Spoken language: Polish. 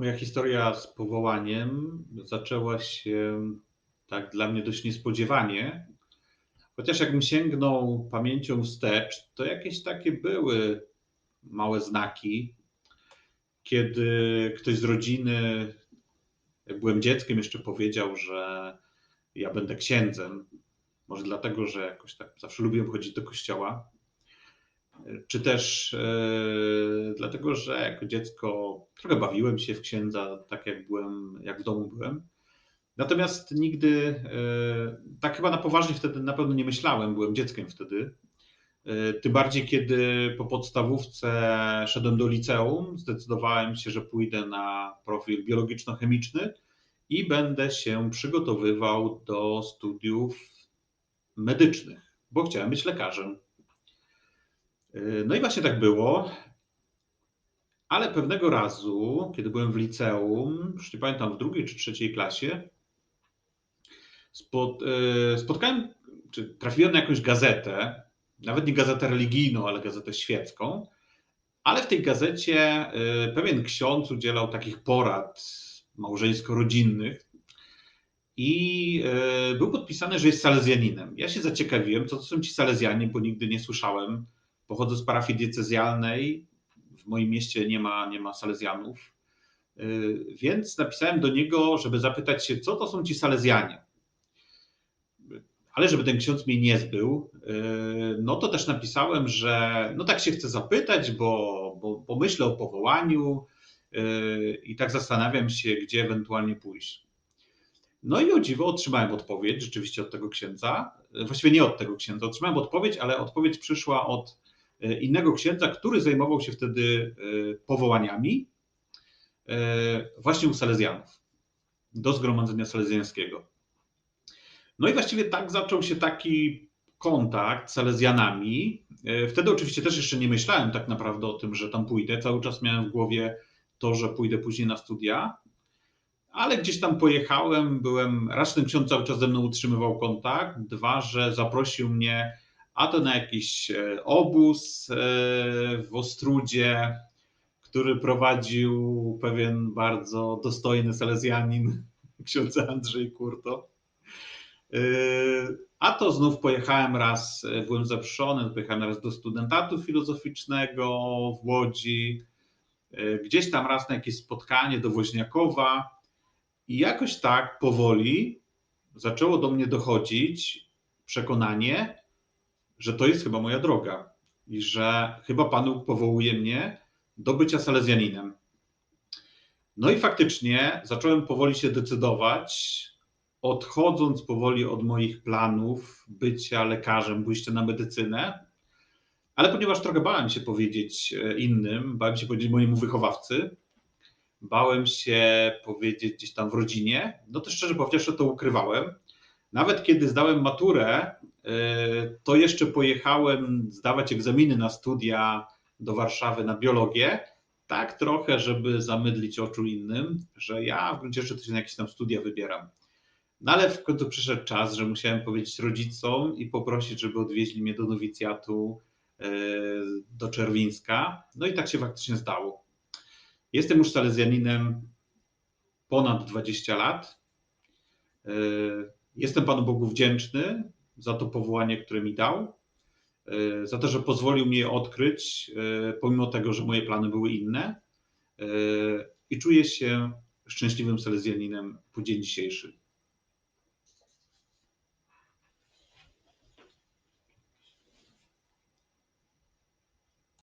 Moja historia z powołaniem zaczęła się tak dla mnie dość niespodziewanie. Chociaż jakbym sięgnął pamięcią wstecz, to jakieś takie były małe znaki, kiedy ktoś z rodziny, jak byłem dzieckiem, jeszcze powiedział, że ja będę księdzem. Może dlatego, że jakoś tak zawsze lubiłem chodzić do kościoła. Czy też e, dlatego, że jako dziecko trochę bawiłem się w księdza, tak jak byłem, jak w domu byłem. Natomiast nigdy, e, tak chyba na poważnie wtedy na pewno nie myślałem, byłem dzieckiem wtedy. E, Tym bardziej, kiedy po podstawówce szedłem do liceum, zdecydowałem się, że pójdę na profil biologiczno-chemiczny i będę się przygotowywał do studiów medycznych, bo chciałem być lekarzem. No i właśnie tak było. Ale pewnego razu, kiedy byłem w liceum, już nie pamiętam, w drugiej czy trzeciej klasie, e, spotkałem, czy trafiłem na jakąś gazetę, nawet nie gazetę religijną, ale gazetę świecką, ale w tej gazecie e, pewien ksiądz udzielał takich porad małżeńsko-rodzinnych i był podpisany, że jest salezjaninem. Ja się zaciekawiłem, co to są ci salezjanie, bo nigdy nie słyszałem. Pochodzę z parafii diecezjalnej, w moim mieście nie ma, nie ma salezjanów, y, więc napisałem do niego, żeby zapytać się, co to są ci salezjanie. Ale żeby ten ksiądz mnie nie zbył, y, no to też napisałem, że no tak się chcę zapytać, bo, bo, bo myślę o powołaniu y, i tak zastanawiam się, gdzie ewentualnie pójść. No i o dziwo otrzymałem odpowiedź rzeczywiście od tego księdza. Właściwie nie od tego księdza, otrzymałem odpowiedź, ale odpowiedź przyszła od innego księdza, który zajmował się wtedy e, powołaniami e, właśnie u Salezjanów, do zgromadzenia salezjańskiego. No i właściwie tak zaczął się taki kontakt z Salezjanami. Wtedy oczywiście też jeszcze nie myślałem tak naprawdę o tym, że tam pójdę. Cały czas miałem w głowie to, że pójdę później na studia, ale gdzieś tam pojechałem, byłem, raz ten ksiądz cały czas ze mną utrzymywał kontakt, dwa, że zaprosił mnie a to na jakiś e, obóz e, w Ostrudzie, który prowadził pewien bardzo dostojny salezjanin, ksiądz Andrzej Kurto. E, a to znów pojechałem raz, byłem zaproszony, pojechałem raz do studentatu filozoficznego w Łodzi, gdzieś tam raz na jakieś spotkanie do Woźniakowa i jakoś tak powoli zaczęło do mnie dochodzić przekonanie, że to jest chyba moja droga i że chyba Pan powołuje mnie do bycia salezjaninem. No i faktycznie zacząłem powoli się decydować, odchodząc powoli od moich planów bycia lekarzem, pójścia na medycynę, ale ponieważ trochę bałem się powiedzieć e, innym, bałem się powiedzieć mojemu wychowawcy, bałem się powiedzieć gdzieś tam w rodzinie, no to szczerze powiedziawszy to ukrywałem. Nawet kiedy zdałem maturę, E, to jeszcze pojechałem zdawać egzaminy na studia do Warszawy na biologię, tak trochę, żeby zamydlić oczu innym, że ja w gruncie rzeczy to na jakieś tam studia wybieram. No ale w końcu przyszedł czas, że musiałem powiedzieć rodzicom i poprosić, żeby odwieźli mnie do nowicjatu e, do Czerwińska. No i tak się faktycznie stało. Jestem już salezjaninem ponad 20 lat. Jestem Panu Bogu wdzięczny za to powołanie, które mi dał, e, za to, że pozwolił mi je odkryć, e, pomimo tego, że moje plany były inne. E, I czuję się szczęśliwym Salezjaninem po dzień dzisiejszy.